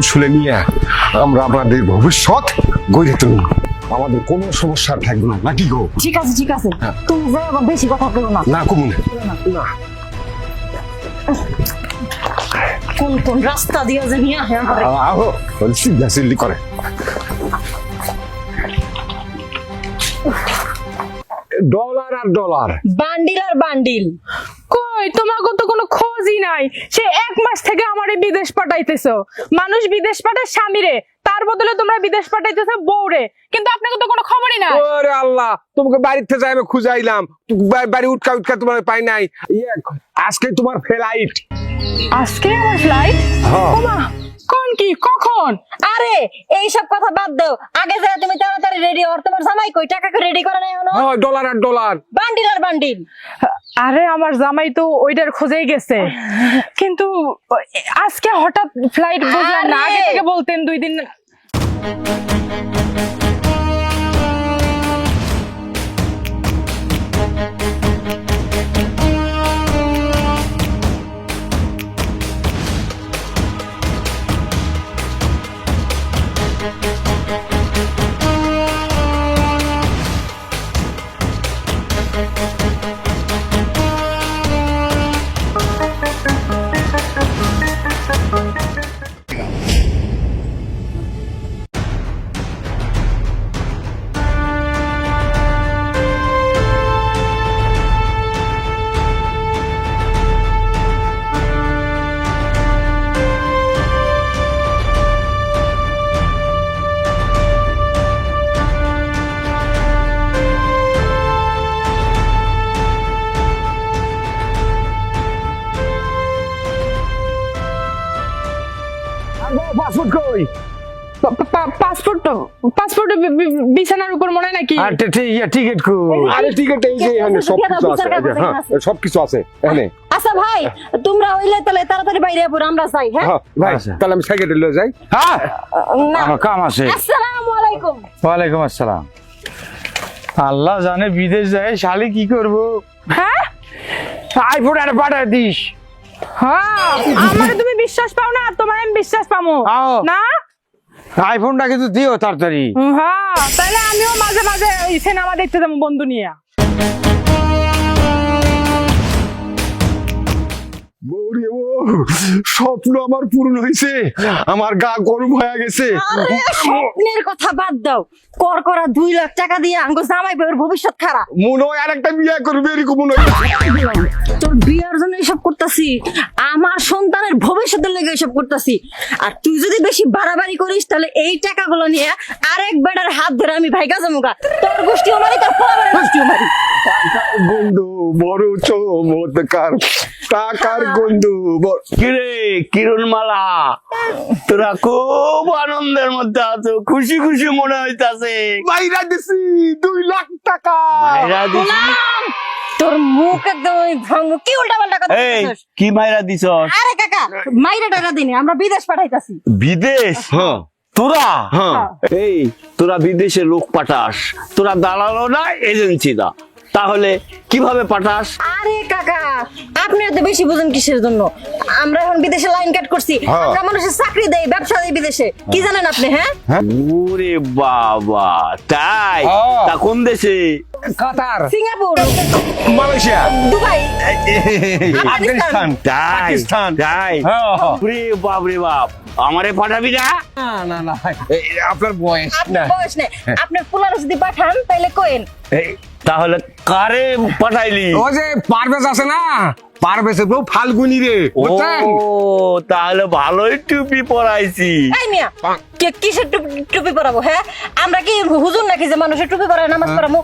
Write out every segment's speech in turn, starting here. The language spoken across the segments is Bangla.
কৌশলে নিয়ে আমরা আমাদের ভবিষ্যৎ গড়ে তুলব। আমাদের কোনো সমস্যা থাকবে না নাকি গো? ঠিক আছে ঠিক আছে। তুমি যাই বেশি কথা বলো না। না কমুন না। কোন কোন রাস্তা দিয়ে যে নিয়ে হ্যাঁ করে। আহো সিদ্ধা সিল্লি করে। ডলার আর ডলার। বান্ডিল আর বান্ডিল। কই? তোমার তো কোনো খোঁজই নাই। সে এক মাস থেকে আমারে বিদেশ পাঠাইতেছো। মানুষ বিদেশ পাঠায় স্বামীরে। তার বদলে তোমরা বিদেশ পাঠাইতেছো বউরে। কিন্তু আপনাকে তো কোনো খবরই নাই। ওরে আল্লাহ তোমাকে বাড়িতে যাই আমি খুঁজাইলাম। বাড়ি উঠকা উঠকা তোমার পাই নাই। ইয়ে, আজকে তোমার ফ্লাইট আজকে আমার ফ্লাইট হ্যাঁ। ওমা কোন কি? কখন? আরে এই সব কথা বাদ দাও। আগে যা তুমি তাড়াতাড়ি রেডি হও তোমার জামাই কই? টাকা করে রেডি করে নাই এখনও? হ্যাঁ ডলার আর ডলার বান্ডিল আর বান্ডিল। আরে আমার জামাই তো ওইটার খোঁজেই গেছে। কিন্তু আজকে হঠাৎ ফ্লাইট বুঝলাম না আগে! থেকে বলতেন দুই দিন নাকি? টিকিট কো। আরে টিকিট এই যে এখানে সব কিছু আছে হ্যাঁ সব কিছু আছে এখানে। আচ্ছা ভাই তোমরা হইলে তাহলে তাড়াতাড়ি বাইরে পড়ে আমরা যাই হ্যাঁ? হ্যাঁ ভাই তাহলে আমি সাইকেল লয়ে যাই। হ্যাঁ? না। কাম আছে। আসসালামু আলাইকুম। ওয়ালাইকুম আসসালাম। আল্লাহ জানে বিদেশ যায় শালি কি করব? হ্যাঁ? আইফোন আর পাঠায় দিস। হ্যাঁ আমারে তুমি বিশ্বাস পাও না আর তোমার আমি বিশ্বাস পামো। আও। না? আইফোনটা কিন্তু দিও তাড়াতাড়ি। হ্যাঁ তাহলে আমিও মাঝে মাঝে ওই সিনেমা দেখতে যাব বন্ধু নিয়ে। ওরে ও স্বপ্ন আমার পূরণ হয়েছে। আমার গা গরম হয়ে গেছে। আরে স্বপ্নের কথা বাদ দাও। কর করা দুই লাখ টাকা দিয়ে আঙ্গো জামাই বউয়ের ভবিষ্যৎ খারাপ। মনে হয় আর একটা বিয়ে করবে এরকম মনে হয়। তোর বিয়ার জন্য এসব করতেছি। আমার সন্তানের ভবিষ্যতের লেগে এসব করতেছি। আর তুই যদি বেশি বাড়াবাড়ি করিস তাহলে এই টাকাগুলো নিয়ে আরেক বেটার হাত ধরে আমি ভাইগা জমুগা তোর গোষ্ঠীও মারি তোর গোষ্ঠীও মারি। বন্ধু বড় চমৎকার। টাকার বন্ধু কিরে কিরণ মালা তোরা খুব আনন্দের মধ্যে আছো খুশি খুশি মনে হইতাছে। বাইরা দিছি দুই লাখ টাকা। মাইরা দিছি। তোর মুখ একদম কি উল্টা পাল্টা কথা কি মাইরা দিছস আরে কাকা মাইরা টাকা দিনি আমরা বিদেশ পাঠাইতাছি। বিদেশ? হ্যাঁ। তোরা? হ্যাঁ। এই তোরা বিদেশে লোক পাঠাস। তোরা দালালো না এজেন্সি দা তাহলে কীভাবে পাঠাস? আরে কাকা আপনি এত বেশি বুঝেন কিসের জন্য? আমরা এখন বিদেশে লাইন কাট করছি হ্যাঁ। আমরা মানুষের চাকরি দেই ব্যবসা দেই বিদেশে। কি জানেন আপনি হ্যাঁ? ওরে বাবা তাই? হ্যাঁ। তা কোন দেশে? Qatar. Singapore. Malaysia. Dubai. Afghanistan. তাই পাকিস্তান। তাই। হ্যাঁ। ওরে বাপ রে বাপ আমারে পাঠাবি না? না না না। আপনার বয়স আপনার বয়স নেই। আপনার পোলার যদি পাঠান তাহলে কোয়েন এই, তাহলে কারে পাঠাইলি? ও যে পারভেজ আছে না? পারভেজের বউ ফাল্গুনি রে ও তাহলে ভালোই টুপি পরাইছি। এই মিয়া কিসের টুপি টুপি পরাবো হ্যাঁ? আমরা কি হুজুর নাকি যে মানুষের টুপি পরায় নামাজ পড়াবো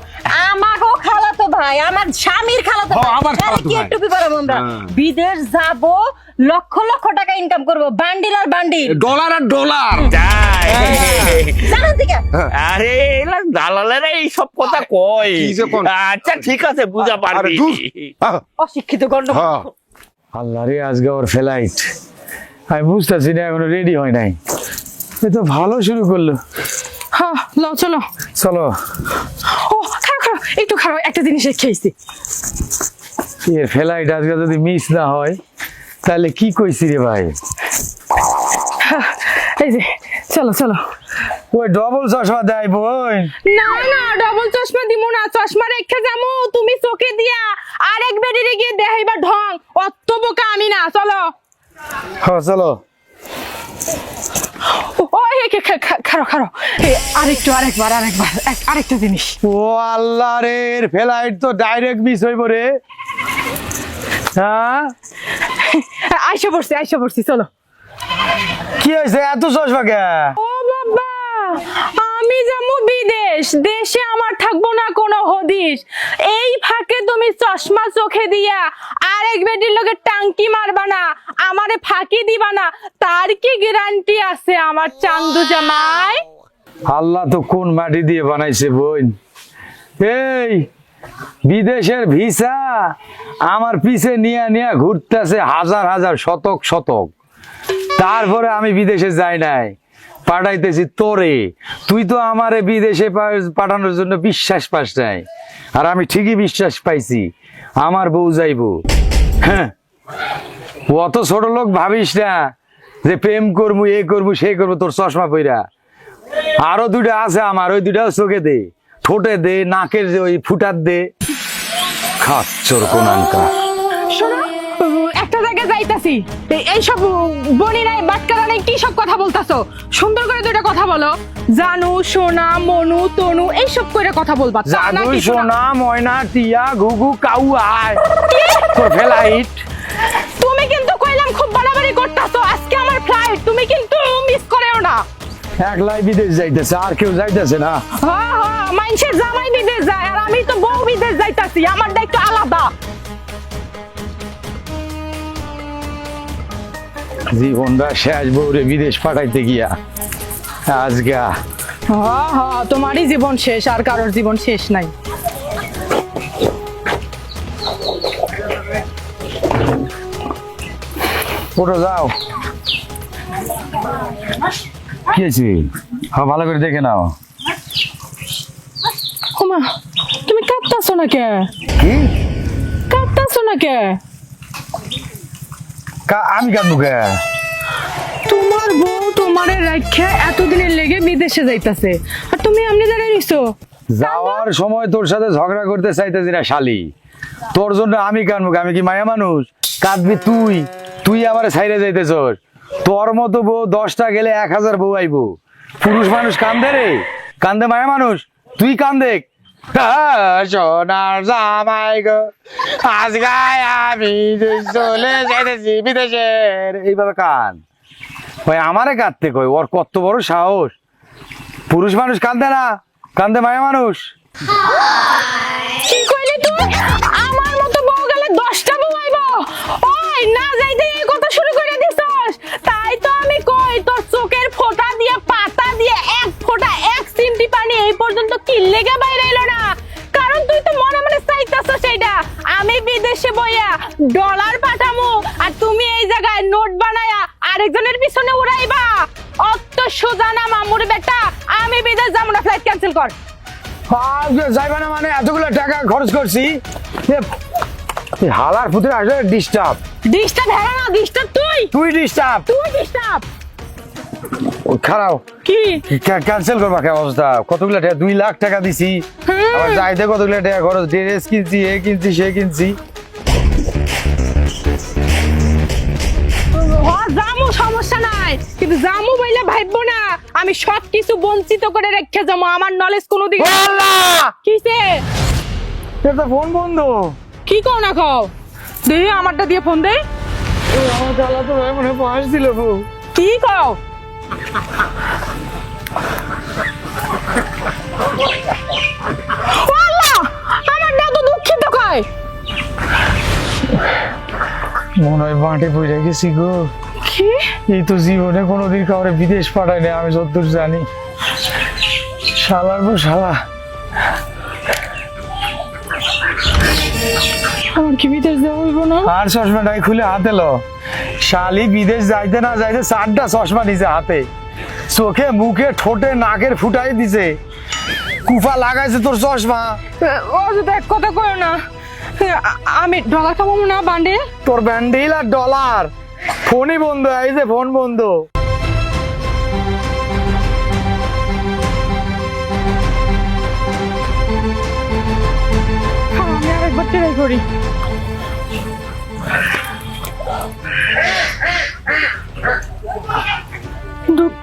আমাকেও খালাতো ভাই আমার স্বামীর খালাতো ভাই কি টুপি পরাবো আমরা? হ্যাঁ। বিদেশ যাব লক্ষ লক্ষ টাকা ইনকাম করব বান্ডিল আর বান্ডিল। ডলার আর ডলার। জানেন থেকে আরে এলা দালালেরা এই সব কথা কয়? আচ্ছা ঠিক আছে বুঝা পারবি। অশিক্ষিত গন্ড হ্যাঁ। আল্লাহ রে আজকে ওর ফ্লাইট আমি বুঝতেছি না এখনও রেডি হয় নাই। এ তো ভালো শুরু করল। হ্যাঁ লও চলো। চলো। ও খারাপ খারাপ একটু খারাপ একটা জিনিস খেয়েছি এর ফ্লাইট আজকে যদি মিস না হয় তাহলে কি কইছি রে ভাই? এই যে চলো চলো। ওই ডবল চশমা দেয় বোন না না ডবল চশমা দিমু না চশমা রেখে যামু তুমি চোখে দিয়া। আরেক বেরিয়ে গিয়ে দেখাইবা ঢং অত বোকা আমি না চলো। হ্যাঁ চলো। খারো খারো আরেকটু আরেকবার আরেকবার আরেকটা জিনিস। ও আল্লাহ রে ফ্লাইট তো ডাইরেক্ট মিস হইব রে। হ্যাঁ? আইসা পড়ছি আইসা পড়ছি চলো। কি হয়েছে এত চশমা কে? ও বাবা! আমি যাব বিদেশ, দেশে আমার থাকব না কোনো হদিস এই ফাঁকে তুমি চশমা চোখে দিয়া আরেক বেটির লোকে টাঙ্কি মারবা না, আমারে ফাঁকি দিবা না। তার কি গ্যারান্টি আছে আমার চান্দু জামাই? আল্লাহ তো কোন মাটি দিয়ে বানাইছে বোন? এই, বিদেশের ভিসা আমার পিছে নিয়ে নিয়ে ঘুরতেছে হাজার হাজার শতক শতক। তারপরে আমি বিদেশে যাই নাই। পাঠাইতেছি তোরে। তুই তো আমারে বিদেশে পাঠানোর জন্য বিশ্বাস পাস নাই। আর আমি ঠিকই বিশ্বাস পাইছি। আমার বউ যাইবো। হ্যাঁ? অত ছোট লোক ভাবিস না যে প্রেম করব, এ করব, সে করব, তোর চশমা পইরা। আরও দুইটা আছে আমার, ওই দুইটাও চোখে দে। ঠোঁটে দে, নাকের যে ওই ফুটার দে। খাচ্চর কোনানকা। শোনো জায়গায় যাইতাছি। এই- এইসব বনি নাই বাটকারা নাই কি সব কথা বলতাছো? সুন্দর করে দুইটা কথা বলো। জানু সোনা মনু তনু এইসব করে কথা বলবা। শোনা- সোনা? ময়না টিয়া ঘুঘু কাউ আয় তোর ফেলাইট তুমি কিন্তু কইলাম খুব বাড়াবাড়ি করতাছো। আজকে আমার ফ্লাইট তুমি কিন্তু মিস করেও না। একলাই বিদেশ যাইতেছে আর কেউ যাইতেছে না। হ্যাঁ হ্যাঁ মানুষের জামাই বিদেশ যায় আর আমি তো বউ বিদেশ যাইতাছি আমার দায়িত্ব আলাদা। জীবনটা শেষ বউরে বিদেশ পাঠাইতে গিয়া। আজগা। হ্যাঁ হ্যাঁ তোমারই জীবন শেষ আর কারোর জীবন শেষ নাই। ওটো যাও। কি আছে হ্যাঁ ভালো করে দেখে নাও। তুমি কাঁদতাছো না কে? কাঁদতাছো না কা- আমি কাটবো কে? তোমার বউ তোমারে রাখা এতদিনের লেগে বিদেশে যাইতাছে। আর তুমি এমনি দাঁড়িয়ে নিছো যাওয়ার সময় তোর সাথে ঝগড়া করতে চাইতেছি না শালি। তোর জন্য আমি কানবো আমি কি মায়া মানুষ? কাঁদবি তুই? তুই আমার সাইডে যাইতেছস। তোর মতো বউ দশটা গেলে এক হাজার বউ আইবো। পুরুষ মানুষ কান্দে রে। কান্দে মায়া মানুষ? তুই কান্দে। সোনার জামাই গো আমি চলে এইভাবে কান। ভাই, আমারে কাঁদতে কই ওর কত বড় সাহস। পুরুষ মানুষ কান্দে না। কান্দে মায়া মানুষ। আমার মতো বউ গেলে দশটা বউ আইব। ওই, না যাইতে এই কথা শুরু করে দিছস সিমটি পানি এই পর্যন্ত কি লেগে বাইরে এলো না? কারণ তুই তো মনে মনে চাইতাছ সেইটা। আমি বিদেশে বইয়া ডলার পাঠামু আর তুমি এই জায়গায় নোট বানায়া আরেকজনের পিছনে উড়াইবা। অত সোজা না মামুর বেটা আমি বিদেশ যাব না ফ্লাইট ক্যান্সেল কর। যাইবা না মানে এতগুলো টাকা খরচ করছি হালার পুতুল আসলে ডিস্টার্ব ডিস্টার্ব হ্যাঁ না ডিস্টার্ব তুই। তুই ডিস্টার্ব তুই ডিস্টার্ব খারাপ কি? ক্যান্সেল করবা কে অবস্থা? কতগুলো টাকা? দুই লাখ টাকা দিছি। আবার যাইতে কতগুলো টাকা খরচ। ড্রেস কিনছি এ কিনছি সে কিনছি। জামু সমস্যা নাই। কিন্তু জামু বইলে ভাববো না। আমি সব কিছু বঞ্চিত করে রেখে যাব। আমার নলেজ কোনো দিকে কিসে? এটা ফোন বন্ধ। কি কও না আমারটা দিয়ে ফোন দে। আমার জ্বালা তো ভাই মনে পাঁচ দিল কি কও? মনে হয় মাঠে পড়ে গেছি গো। কি? এই তো জীবনে কোনোদিন কাউরে বিদেশ পাঠায় না আমি যতদূর জানি। শালার বউ শালা। আমার কি বিদেশ দেওয়া হইব না? আর চশমাটাই খুলে হাতে লো। শালি বিদেশ যাইতে না যাইতে চারটা চশমা দিছে হাতে। চোখে মুখে ঠোঁটে নাকের ফুটাই দিছে। কুফা লাগাইছে তোর চশমা। ও এক কথা কয় না। আমি ডলার কামাবো না বান্ডে? তোর ব্যান্ডেল আর ডলার। ফোনই বন্ধ এই যে ফোন বন্ধ। আমি আরেকবার ট্রাই করি।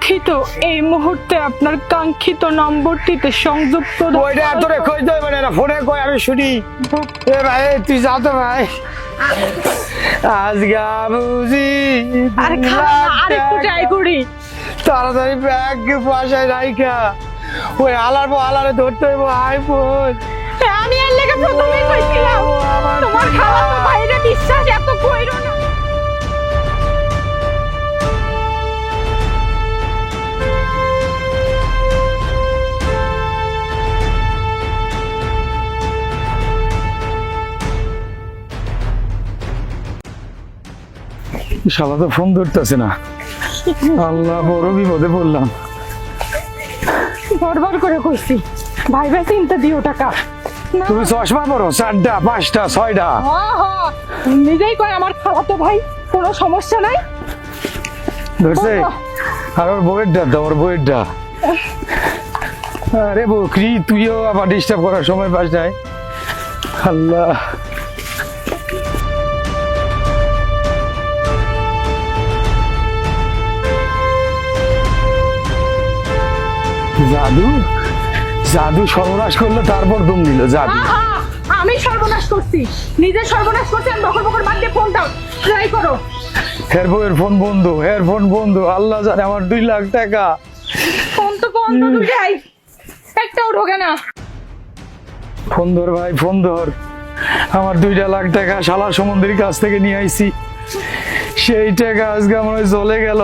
দুঃখিত। এই মুহূর্তে আপনার কাঙ্ক্ষিত নম্বরটিতে সংযুক্ত ওইটা তোরে কই দই মানে না ফোনে কই আমি শুনি। এ ভাই তুই যা তো ভাই। বুঝি আরে খারাপ আরেকটু ট্রাই করি তাড়াতাড়ি ব্যাগ বাসায় রাইখা। ওই আলার পর আলারে ধরতে হইব আই হ্যাঁ, আমি এর লেগে প্রথমেই কইছিলাম তোমার খাওয়া তো বাইরে বিশ্বাস এত কইরো শালা তো ফোন ধরতেছে না। আল্লাহ বড় বিপদে পড়লাম। বরবার করে কইছি ভাই ভাই চিন্তা দিও টাকা। তুমি চশমা পড়ো চারটা পাঁচটা ছয়টা। হ হ নিজেই কয় আমার খাওয়া তো ভাই কোনো সমস্যা নাই? ধরছে? আর ওর বউয়ের ডা দাও ওর বউয়ের ডা আরে বকরি তুইও আবার ডিস্টার্ব করার সময় পাস নাই। আল্লাহ। জাদু? জাদু সর্বনাশ করল তারপর দম দিল জাদু। আমি সর্বনাশ করছি। নিজে সর্বনাশ করছি আমি বকর বকর বাদ দিয়ে ফোন দাও। ট্রাই করো। হের বউয়ের ফোন বন্ধ হের ফোন বন্ধ। আল্লাহ জানে আমার দুই লাখ টাকা। ফোন তো বন্ধ দুটাই একটাও ঢোকে না। ফোন ধর ভাই ফোন ধর। আমার দুইটা লাখ টাকা শালা সমুদ্রের কাছ থেকে নিয়ে আইছি। সেই টাকা আজকে আমার চলে গেল।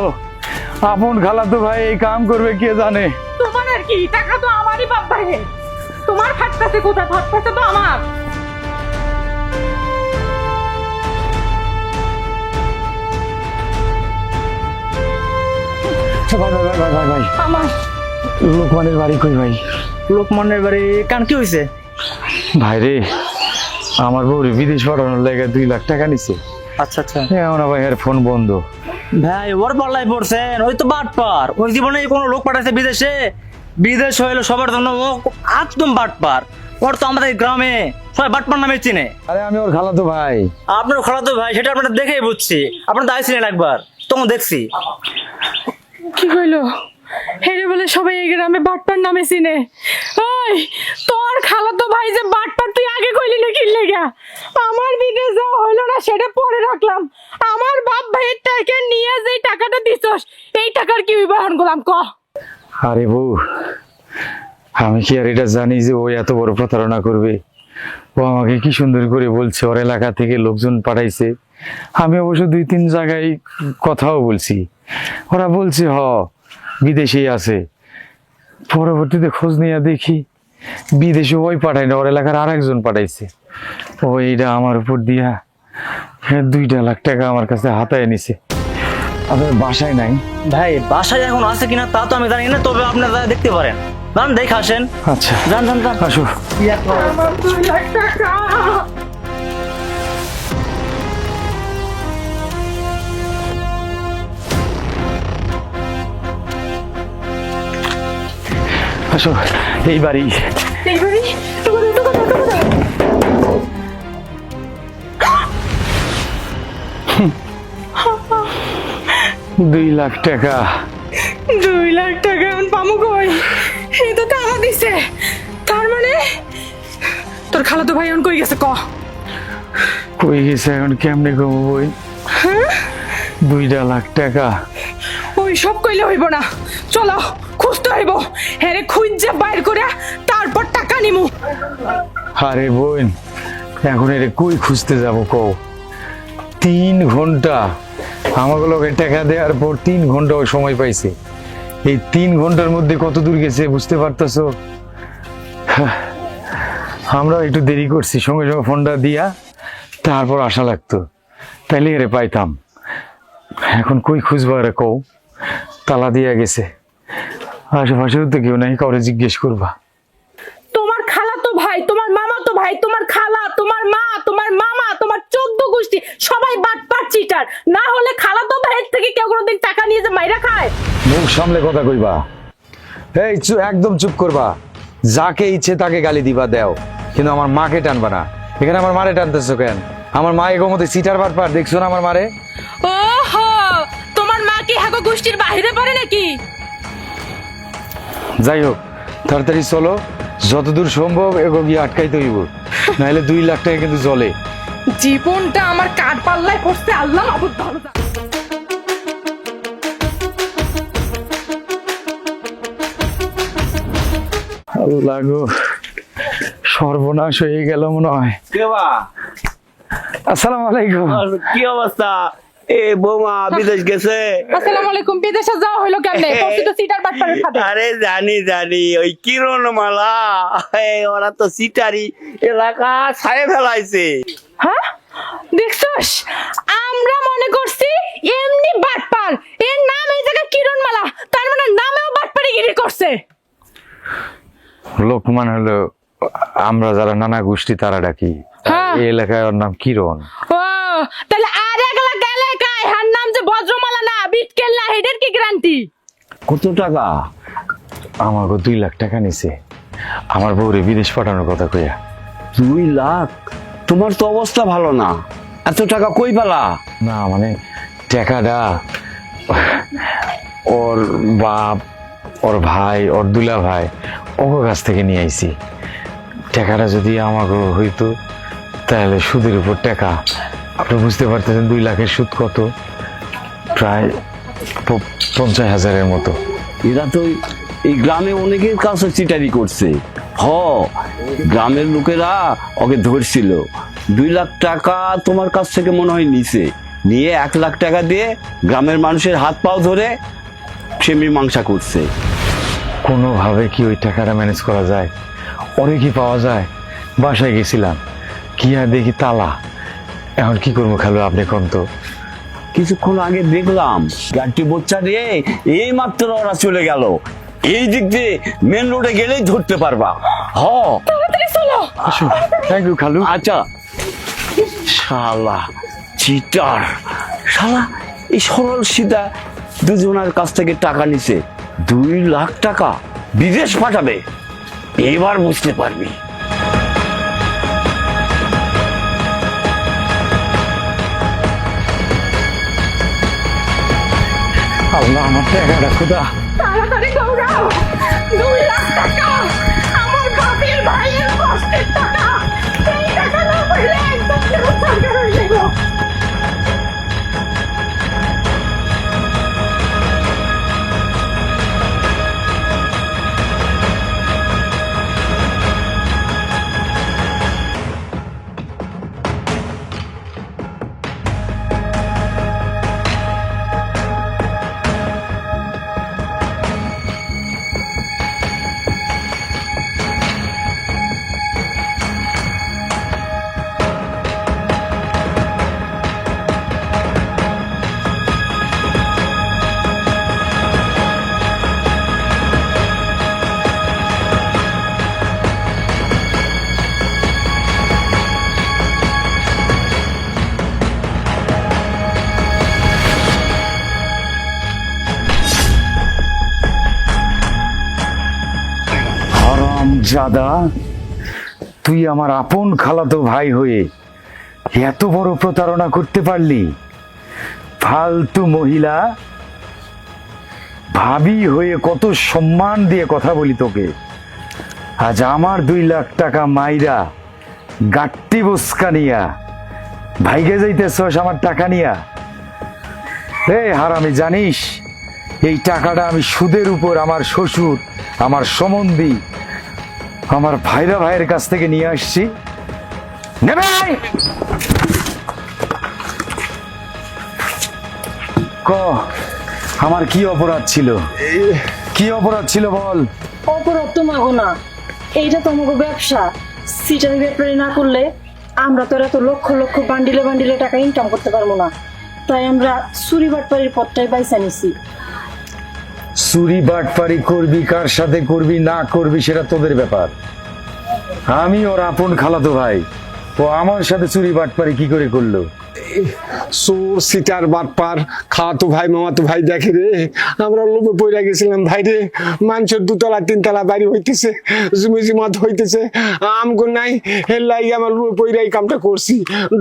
আপন খালাতো ভাই এই কাম করবে কে জানে? তোমার আর কি? টাকা তো আমারই বাপ ভাইয়ে তোমার ফাটকাছে কোথায়? ফাটকাছে তো আমার। ভাই ভাই ভাই ভাই ভাই। ভাই আমার। লোকমানের বাড়ি কই ভাই? লোকমানের বাড়ি কান কি হয়েছে ভাই রে আমার বউরে বিদেশ পাঠানোর লেগে দুই লাখ টাকা নিছে। আচ্ছা আচ্ছা। ভাই এর ফোন বন্ধ। ভাই ওর পাল্লাই পড়ছেন ওই তো বাটপার। ওই জীবনে কোনো লোক পাঠাইছে বিদেশে বিদেশ হইল সবার জন্য ও একদম বাটপার। ওর তো আমাদের গ্রামে সবাই বাটপার নামে চিনে। আরে আমি ওর খালাতো ভাই। আপনার খালাতো ভাই সেটা আপনারা দেখেই বুঝছি। আপনার দায় আইছিলেন একবার তখন দেখছি। কি কইলো? হেরে বলে সবাই এই গ্রামে বাটপার নামে চিনে। ওই, তোর খালা তো ভাই যে বাটপার, তুই আগে কইলি না কি লেগা? আমার বিদেশ যাওয়া হইল না, সেটা পরে রাখলাম। আমার বাপ ভাইয়ের টাকা নিয়ে যে টাকাটা দিছস, এই টাকার কি বিবাহন করলাম, ক? আরে বউ, আমি কি আর এটা জানি যে ও এত বড় প্রতারণা করবে? ও আমাকে কি সুন্দর করে বলছে, ওর এলাকা থেকে লোকজন পাঠাইছে। আমি অবশ্য দুই তিন জায়গায় কথাও বলছি। ওরা বলছে, হ বিদেশেই আছে। পরবর্তীতে খোঁজ নিয়ে দেখি বিদেশে ওই পাঠায় না ওর এলাকার আর একজন পাঠাইছে। ও এইটা আমার উপর দিয়া হ্যাঁ দুইটা লাখ টাকা আমার কাছে হাতায় নিছে। আপনার বাসায় নাই? ভাই বাসায় এখন আছে কিনা তা তো আমি জানি না তবে আপনারা দেখতে পারেন। যান দেখে আসেন। আচ্ছা। যান যান যান। আসো। আসো এই বাড়ি। টুকু দাও। দুই লাখ টাকা। দুই লাখ টাকা এখন পামু কই? এই তো টাকা দিছে। তার মানে? তোর খালাতো ভাই এখন কই গেছে ক? কই গেছে এখন কেমনে কমু বই? দুইটা লাখ টাকা। ওই সব কইলে হইব না। চলো। খুঁজতে হইব। হ্যারে খুঁজে বাইর করে তারপর টাকা নিমু। আরে বোন, এখন এটা কই খুঁজতে যাব কও? তিন ঘণ্টা আমাকে লোকের টাকা দেওয়ার পর তিন ঘণ্টা ও সময় পাইছে। এই তিন ঘণ্টার মধ্যে কত দূর গেছে বুঝতে পারতেছো? আমরা একটু দেরি করছি, সঙ্গে সঙ্গে ফোনটা দিয়া তারপর আসা লাগতো। তাইলে এরে পাইতাম। এখন কই খুঁজবো আরে কও? তালা দিয়া গেছে। আশেপাশেও তো কেউ নাই কাউরে জিজ্ঞেস করবা। তোমার খালাতো ভাই তোমার মামাতো ভাই তোমার খালা তোমার মা তোমার মামা তোমার চোদ্দ গোষ্ঠী সবাই বাটপার চিটার। না হলে খালা তো ভাইয়ের থেকে কেউ কোনোদিন টাকা নিয়ে যে মাইরা খায়। মুখ সামলে কথা কইবা। এই একদম চুপ করবা। যাকে ইচ্ছে তাকে গালি দিবা দেও। কিন্তু আমার মাকে টানবা না। এখানে আমার মারে টানতেছো কেন? আমার মা এগো মধ্যে সিটার বাটপার দেখছ না আমার মারে? ওহো তোমার মা কি হাগো গোষ্ঠীর বাইরে পড়ে নাকি? যাই হোক তাড়াতাড়ি চলো যতদূর সম্ভব এগো গিয়ে আটকাইতে হইব। নাহলে দুই লাখ টাকা কিন্তু জলে জীবনটা আমার কাঠ পাল্লায় পড়ছে আল্লাহ মাবুদ ভালো সর্বনাশ হয়ে গেল মনে হয়। কেবা আসসালামু আলাইকুম। কি অবস্থা? এ বৌমা বিদেশ গেছে। আসসালামু আলাইকুম বিদেশে যাওয়া হলো কেমনে? পড়ছি তো সিটার বাটপারের খাতে আরে জানি জানি ওই কিরণ মালা। ওরা তো সিটারি এলাকা ছায়ে ফেলাইছে। হ্যাঁ? দেখছস আমরা মনে করছি এমনি বাটপার। এর নাম এই জায়গায় কিরণমালা তার মানে নামেও বাটপারি গিরি করছে। লোকমান হলো আমরা যারা নানা গোষ্ঠী তারা ডাকি। হ্যাঁ। এই এলাকায় ওর নাম কিরণ। তাহলে আর একলা গেলে কাই হার নাম যে বজ্রমালা না বিটকেল না গ্যারান্টি কত টাকা? আমাকে দুই লাখ টাকা নিছে। আমার বউরে বিদেশ পাঠানোর কথা কইয়া। দুই লাখ? তোমার তো অবস্থা ভালো না। এত টাকা কই পেলা? না মানে টাকাটা ওর বাপ ওর ভাই ওর দুলা ভাই ওর কাছ থেকে নিয়ে আইছি। টাকাটা যদি আমাকে হইতো তাহলে সুদের উপর টাকা। আপনি বুঝতে পারতেছেন দুই লাখের সুদ কত? প্রায় পঞ্চাশ হাজারের মতো। এরা তো এই গ্রামে অনেকের কাছে চিটারি করছে। হ গ্রামের লোকেরা ওকে ধরছিল। দুই লাখ টাকা তোমার কাছ থেকে মনে হয় নিছে। নিয়ে এক লাখ টাকা দিয়ে গ্রামের মানুষের হাত পাও ধরে সে মীমাংসা করছে। কোনোভাবে কি ওই টাকাটা ম্যানেজ করা যায়? ওরে কি পাওয়া যায়? বাসায় গেছিলাম। কি আর দেখি তালা। এখন কি করব খালো আপনি কোন তো? কিছুক্ষণ আগে দেখলাম গাড়িটি বোচ্চা দিয়ে এই মাত্র ওরা চলে গেল। এই দিক দিয়ে মেন রোডে গেলেই ধরতে পারবা। হ। থ্যাংক ইউ খালু। আচ্ছা। শালা চিটার শালা এই সরল সিধা দুজনের কাছ থেকে টাকা নিছে। দুই লাখ টাকা বিদেশ পাঠাবে। এবার বুঝতে পারবি। আল্লাহ আমার টাকাটা খুদা তাড়াতাড়ি দৌড়াও। দুই লাখ টাকা। আমার বাপের ভাইয়ের কষ্টের টাকা সেই টাকা না পেলে একদম ফেরত সরকার হয়ে জাদা, তুই আমার আপন খালাতো ভাই হয়ে এত বড় প্রতারণা করতে পারলি? ফালতু মহিলা, ভাবি হয়ে কত সম্মান দিয়ে কথা বলি তোকে। আজ আমার দুই লাখ টাকা মাইরা গাট্টি বসকা নিয়া, ভাইগে যাইতেছস আমার টাকা নিয়া। হে হারামি, জানিস, এই টাকাটা আমি সুদের উপর আমার শ্বশুর, আমার সম্বন্ধী আমার ভাইরা ভাইয়ের কাছ থেকে নিয়ে আসছি। ক, আমার কি অপরাধ ছিল? কি অপরাধ ছিল বল? অপরাধ তো মাগো না। এইটা তো আমাকে ব্যবসা। সিটারি ব্যাপারে না করলে আমরা তো এত লক্ষ লক্ষ বান্ডিলে বান্ডিলে টাকা ইনকাম করতে পারব না। তাই আমরা চুরি বাটপাড়ির পথটাই বাইসা নিছি। চুরি বাটপারি করবি কার সাথে করবি না করবি সেটা তোদের ব্যাপার। আমি ওর আপন খালাতো ভাই। ও আমার সাথে চুরি বাটপারি কি করে করল? চোর সিটার বাটপার খাওয়াতো ভাই মামাতো ভাই দেখে রে আমরা লোভে পড়ে গেছিলাম ভাই রে। মানুষের দুতলা তিনতলা বাড়ি হইতেছে জমি জমাত হইতেছে। আমগো নাই এর লাইগা আমার লোভে পড়ে এই কামটা করছি।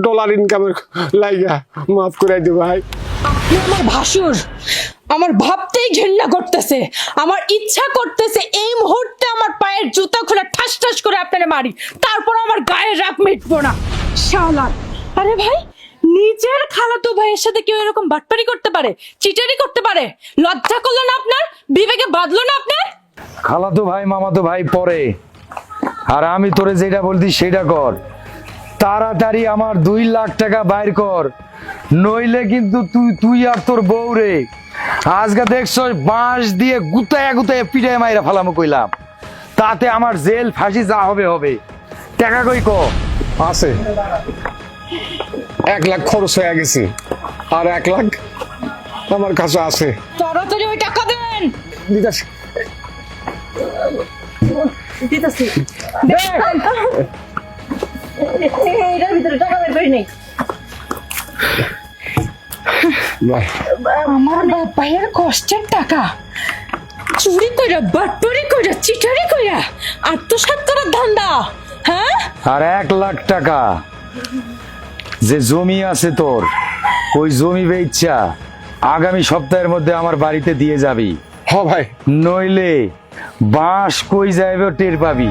ডলার ইনকামের লাইগা মাফ করে দে ভাই। আমার ভাসুর? আমার ভাবতেই ঘৃণা করতেছে। আমার ইচ্ছা করতেছে এই মুহূর্তে আমার পায়ের জুতা খুলে ঠাস ঠাস করে আপনারে মারি। তারপর আমার গায়ের রাগ মিটবো না। শালার। আরে ভাই, নিজের খালাতো ভাইয়ের সাথে কেউ এরকম বাটপারি করতে পারে? চিটারি করতে পারে? লজ্জা করল না আপনার? বিবেকে বাঁধলো না আপনার? খালাতো ভাই, মামাতো ভাই পরে। আর আমি তোরে যেটা বলতি সেটা কর। তাড়াতাড়ি আমার দুই লাখ টাকা বাইর কর। নইলে কিন্তু তুই তুই আর তোর বউ রে। আজকে দেখছ বাঁশ দিয়ে গুতায় গুতায় পিঠে মাইরা ফালামো কইলাম। তাতে আমার জেল ফাঁসি যা হবে হবে। টাকা কই ক? আছে। এক লাখ খরচ হয়ে গেছে। আর এক লাখ আমার কাছে আছে। তাড়াতাড়ি ওই টাকা দেন। দিদাস দিতেছি। এটার ভিতরে টাকা বের করি নেই আমার ভাইয়ের কষ্টের টাকা। চুরি কইরা বাটপারি কইরা চিটারি কইরা করার ধান্দা হ্যাঁ? আর এক লাখ টাকা। যে জমি আছে তোর ওই জমি বেচা আগামী সপ্তাহের মধ্যে আমার বাড়িতে দিয়ে যাবি। হ ভাই। নইলে বাঁশ কই যাইবে টের পাবি?